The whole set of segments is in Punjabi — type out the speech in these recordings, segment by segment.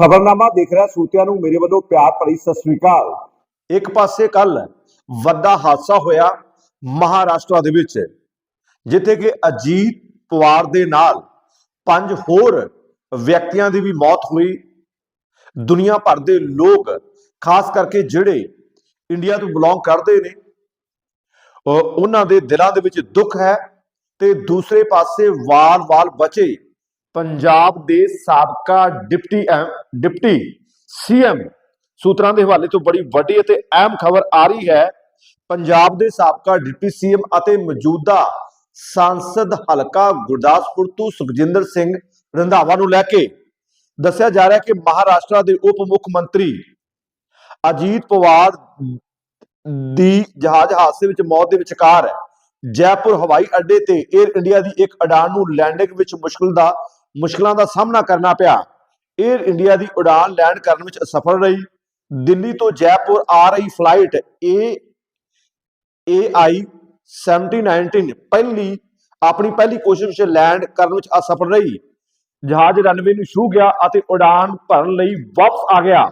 ਖਬਰਨਾਮਾ ਦੇਖ ਰਿਹਾ, ਸੂਤਿਆਂ ਨੂੰ ਮੇਰੇ ਵੱਲੋਂ ਪਿਆਰ ਭਰੀ ਸਤਿ ਸ੍ਰੀ ਅਕਾਲ। ਇੱਕ ਪਾਸੇ ਕੱਲ ਵੱਡਾ ਹਾਦਸਾ ਹੋਇਆ ਮਹਾਰਾਸ਼ਟਰ ਦੇ ਵਿੱਚ, ਜਿੱਥੇ ਕਿ ਅਜੀਤ ਪਵਾਰ ਦੇ ਨਾਲ ਪੰਜ ਹੋਰ ਵਿਅਕਤੀਆਂ ਦੀ ਵੀ ਮੌਤ ਹੋਈ। ਦੁਨੀਆ ਭਰ ਦੇ ਲੋਕ, ਖਾਸ ਕਰਕੇ ਜਿਹੜੇ ਇੰਡੀਆ ਤੋਂ ਬਿਲੋਂਗ ਕਰਦੇ ਨੇ ਉਹਨਾਂ ਦੇ ਦਿਲਾਂ ਦੇ ਵਿੱਚ ਦੁੱਖ ਹੈ ਤੇ ਦੂਸਰੇ ਪਾਸੇ ਵਾਲ-ਵਾਲ ਬਚੇ ਪੰਜਾਬ ਦੇ ਸਾਬਕਾ ਡਿਪਟੀ ਡਿਪਟੀ ਸੀਐਮ ਸੂਤਰਾਂ ਦੇ ਹਵਾਲੇ ਤੋਂ ਬੜੀ ਵੱਡੀ ਅਤੇ ਅਹਿਮ ਖਬਰ ਆ ਰਹੀ ਹੈ। ਪੰਜਾਬ ਦੇ ਸਾਬਕਾ ਡਿਪਟੀ ਸੀਐਮ ਅਤੇ ਮੌਜੂਦਾ ਸੰਸਦ ਹਲਕਾ ਗੁਰਦਾਸਪੁਰ ਤੋਂ ਸੁਖਜਿੰਦਰ ਸਿੰਘ ਰੰਧਾਵਾ ਨੂੰ ਲੈ ਕੇ ਦੱਸਿਆ ਜਾ ਰਿਹਾ ਕਿ ਮਹਾਰਾਸ਼ਟਰ ਦੇ ਉਪ ਮੁੱਖ ਮੰਤਰੀ ਅਜੀਤ ਪਵਾਰ ਦੀ ਜਹਾਜ਼ ਹਾਦਸੇ ਵਿੱਚ ਮੌਤ ਦੇ ਵਿਚਕਾਰ ਜੈਪੁਰ ਹਵਾਈ ਅੱਡੇ ਤੇ 에ਅਰ ਇੰਡੀਆ ਦੀ ਇੱਕ ਅਡਾਨ ਨੂੰ ਲੈਂਡਿੰਗ ਵਿੱਚ ਮੁਸ਼ਕਲ ਦਾ ਮੁਸ਼ਕਲਾਂ ਦਾ ਸਾਹਮਣਾ ਕਰਨਾ ਪਿਆ। 에ਅਰ ਇੰਡੀਆ ਦੀ ਉਡਾਨ ਲੈਂਡ ਕਰਨ ਵਿੱਚ ਅਸਫਲ ਰਹੀ। ਦਿੱਲੀ ਤੋਂ ਜੈਪੁਰ ਆ ਰਹੀ ਫਲਾਈਟ ਏ AI 7019 ਪਹਿਲੀ, ਆਪਣੀ ਪਹਿਲੀ ਕੋਸ਼ਿਸ਼ ਵਿੱਚ ਲੈਂਡ ਕਰਨ ਵਿੱਚ ਅਸਫਲ ਰਹੀ। ਜਹਾਜ਼ ਰਨਵੇ ਨੂੰ ਛੂ ਗਿਆ ਅਤੇ ਉਡਾਨ ਭਰਨ ਲਈ ਵਾਪਸ ਆ ਗਿਆ।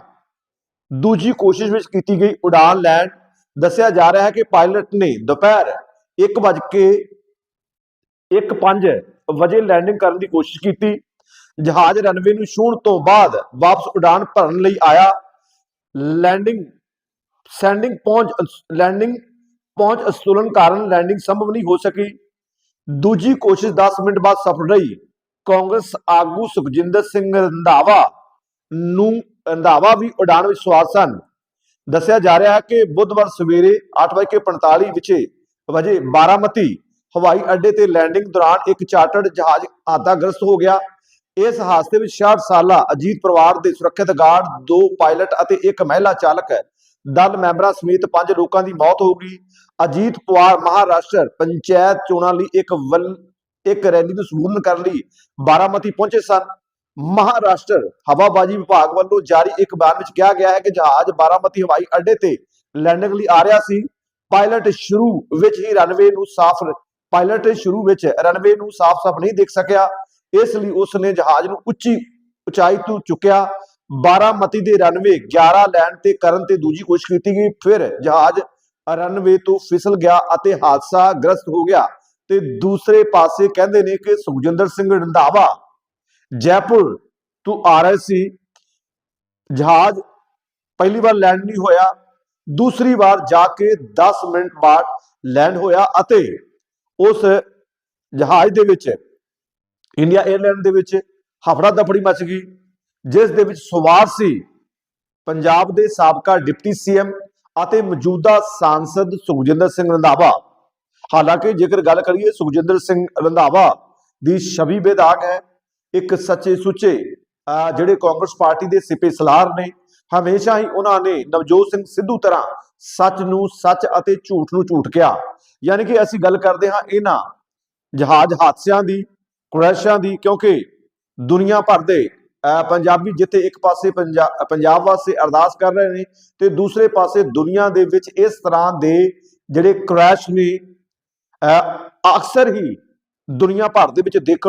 ਦੂਜੀ ਕੋਸ਼ਿਸ਼ ਵਿੱਚ ਕੀਤੀ ਗਈ ਉਡਾਨ ਲੈਂਡ ਦੱਸਿਆ ਜਾ ਰਿਹਾ ਹੈ ਕਿ ਪਾਇਲਟ ਨੇ ਦੁਪਹਿਰ 1:05 ਵਜੇ ਲੈਂਡਿੰਗ ਕਰਨ ਦੀ ਕੋਸ਼ਿਸ਼ ਕੀਤੀ। ਜਹਾਜ਼ ਰਨਵੇ ਨੂੰ ਛੂਹਣ ਤੋਂ ਬਾਅਦ ਵਾਪਸ ਉਡਾਨ ਭਰਨ ਲਈ ਆਇਆ। ਲੈਂਡਿੰਗ ਸੈਂਡਿੰਗ ਪਹੁੰਚ ਲੈਂਡਿੰਗ ਪਹੁੰਚ ਅਸਤੂਲਨ ਕਾਰਨ ਲੈਂਡਿੰਗ ਸੰਭਵ ਨਹੀਂ ਹੋ ਸਕੀ। ਦੂਜੀ ਕੋਸ਼ਿਸ਼ 10 ਮਿੰਟ ਬਾਅਦ ਸਫਲ ਰਹੀ। ਕਾਂਗਰਸ ਆਗੂ ਸੁਖਜਿੰਦਰ ਸਿੰਘ ਰੰਧਾਵਾ ਨੂੰ, ਰੰਧਾਵਾ ਵੀ ਉਡਾਨ ਵਿੱਚ ਸਵਾਰ ਸਨ। ਦੱਸਿਆ ਜਾ ਰਿਹਾ ਹੈ ਕਿ ਬੁੱਧਵਾਰ ਸਵੇਰੇ 8:45 ਵਿਚੇ ਵਜੇ ਬਾਰਾਮਤੀ ਹਵਾਈ ਅੱਡੇ ਤੇ ਲੈਂਡਿੰਗ ਦੌਰਾਨ ਇੱਕ ਚਾਰਟਰਡ ਜਹਾਜ਼ ਹਾਦਸਾਗ੍ਰਸਤ ਹੋ ਗਿਆ। ਇਸ ਹਾਦਸੇ ਵਿੱਚ 66 ਸਾਲਾ ਅਜੀਤ ਪਰਿਵਾਰ ਦੇ ਸੁਰੱਖਿਅਤ ਗਾਰਡ, ਦੋ ਪਾਇਲਟ ਅਤੇ ਇੱਕ ਮਹਿਲਾ ਚਾਲਕ, ਦਲ ਮੈਂਬਰਾਂ ਸਮੇਤ ਪੰਜ ਲੋਕਾਂ ਦੀ ਮੌਤ ਹੋ ਗਈ। ਅਜੀਤ ਪਵਾਰ ਮਹਾਰਾਸ਼ਟਰ ਪੰਚਾਇਤ ਚੋਣਾਂ ਲਈ ਇੱਕ ਵੱਲ, ਇੱਕ ਰੈਲੀ ਨੂੰ ਸੰਬੋਧਨ ਕਰਨ ਲਈ ਬਾਰਾਮਤੀ ਪਹੁੰਚੇ ਸਨ। ਮਹਾਰਾਸ਼ਟਰ ਹਵਾਬਾਜ਼ੀ ਵਿਭਾਗ ਵੱਲੋਂ ਜਾਰੀ ਇੱਕ ਬਿਆਨ ਵਿੱਚ ਕਿਹਾ ਗਿਆ ਹੈ ਕਿ ਜਹਾਜ਼ ਬਾਰਾਮਤੀ ਹਵਾਈ ਅੱਡੇ ਤੇ ਲੈਂਡਿੰਗ ਲਈ ਆ ਰਿਹਾ ਸੀ। ਪਾਇਲਟ ਸ਼ੁਰੂ ਵਿੱਚ ਹੀ ਰਨਵੇ ਨੂੰ ਸਾਫ਼ ਪਾਇਲਟ ਸ਼ੁਰੂ ਵਿੱਚ ਰਨਵੇ ਨੂੰ ਸਾਫ਼-ਸਾਫ਼ ਨਹੀਂ ਦੇਖ ਸਕਿਆ, ਇਸ ਲਈ ਉਸ ਨੇ ਜਹਾਜ਼ ਨੂੰ ਉੱਚੀ ਉਚਾਈ ਤੋਂ ਚੁੱਕਿਆ। ਬਾਰਾਮਤੀ ਦੇ ਰਨਵੇ 11 ਲੈਂਡ ਤੇ ਕਰਨ ਤੇ ਦੂਜੀ ਕੋਸ਼ਿਸ਼ ਕੀਤੀ ਗਈ, ਫਿਰ ਜਹਾਜ਼ ਰਨਵੇ ਤੋਂ ਫਿਸਲ ਗਿਆ ਅਤੇ ਹਾਦਸਾ ਗ੍ਰਸਤ ਹੋ ਗਿਆ ਤੇ ਦੂਸਰੇ ਪਾਸੇ ਕਹਿੰਦੇ ਨੇ ਕਿ ਸੁਖਜਿੰਦਰ ਸਿੰਘ ਰੰਧਾਵਾ, ਜੈਪੁਰ ਤੋਂ ਆ ਰਹੇ ਸੀ। ਜਹਾਜ਼ ਪਹਿਲੀ ਵਾਰ ਲੈਂਡ ਨਹੀਂ ਹੋਇਆ, ਦੂਸਰੀ ਵਾਰ ਜਾ ਕੇ 10 ਮਿੰਟ ਬਾਅਦ ਲੈਂਡ ਹੋਇਆ ਅਤੇ ਉਸ ਜਹਾਜ਼ ਦੇ ਵਿੱਚ ਇੰਡੀਆ 에ਅਰਲਾਈਨ ਦੇ ਵਿੱਚ ਹਫੜਾ ਦਫੜੀ ਮਚ ਗਈ, ਜਿਸ ਦੇ ਵਿੱਚ ਸਵਾਰ ਸੀ ਪੰਜਾਬ ਦੇ ਸਾਬਕਾ ਡਿਪਟੀ ਸੀਐਮ ਅਤੇ ਮੌਜੂਦਾ ਸਾਂਸਦ ਸੁਖਜਿੰਦਰ ਸਿੰਘ ਰੰਧਾਵਾ। ਹਾਲਾਂਕਿ ਜੇਕਰ ਗੱਲ ਕਰੀਏ ਸੁਖਜਿੰਦਰ ਸਿੰਘ ਰੰਧਾਵਾ ਦੀ ਛਵੀ ਬੇਦਾਗ ਹੈ, ਇੱਕ ਸੱਚੇ ਸੁੱਚੇ ਅਹ ਜਿਹੜੇ ਕਾਂਗਰਸ ਪਾਰਟੀ ਦੇ ਸਿਪੇ ਸਲਾਰ ਨੇ, ਹਮੇਸ਼ਾ ਹੀ ਉਹਨਾਂ ਨੇ ਨਵਜੋਤ ਸਿੰਘ ਸਿੱਧੂ ਤਰ੍ਹਾਂ ਸੱਚ ਨੂੰ ਸੱਚ ਅਤੇ ਝੂਠ ਨੂੰ ਝੂਠ ਕਿਹਾ। ਯਾਨੀ ਕਿ ਅਸੀਂ ਗੱਲ ਕਰਦੇ ਹਾਂ ਇਹਨਾਂ ਜਹਾਜ਼ ਹਾਦਸਿਆਂ ਦੀ, ਕੁਰੈਸ਼ਾਂ ਦੀ, ਕਿਉਂਕਿ ਦੁਨੀਆ ਭਰ ਦੇ, ਅਹ ਪੰਜਾਬੀ ਜਿੱਥੇ ਇੱਕ ਪਾਸੇ ਪੰਜਾਬ ਵਾਸਤੇ ਅਰਦਾਸ ਕਰ ਰਹੇ ਨੇ ਤੇ ਦੂਸਰੇ ਪਾਸੇ ਦੁਨੀਆ ਦੇ ਵਿੱਚ ਇਸ ਤਰ੍ਹਾਂ ਦੇ ਜਿਹੜੇ ਕ੍ਰੈਸ਼ ਨੇ, ਅਹ ਅਕਸਰ ਹੀ ਦੁਨੀਆ ਭਰ ਦੇ ਵਿੱਚ ਦੇਖਣ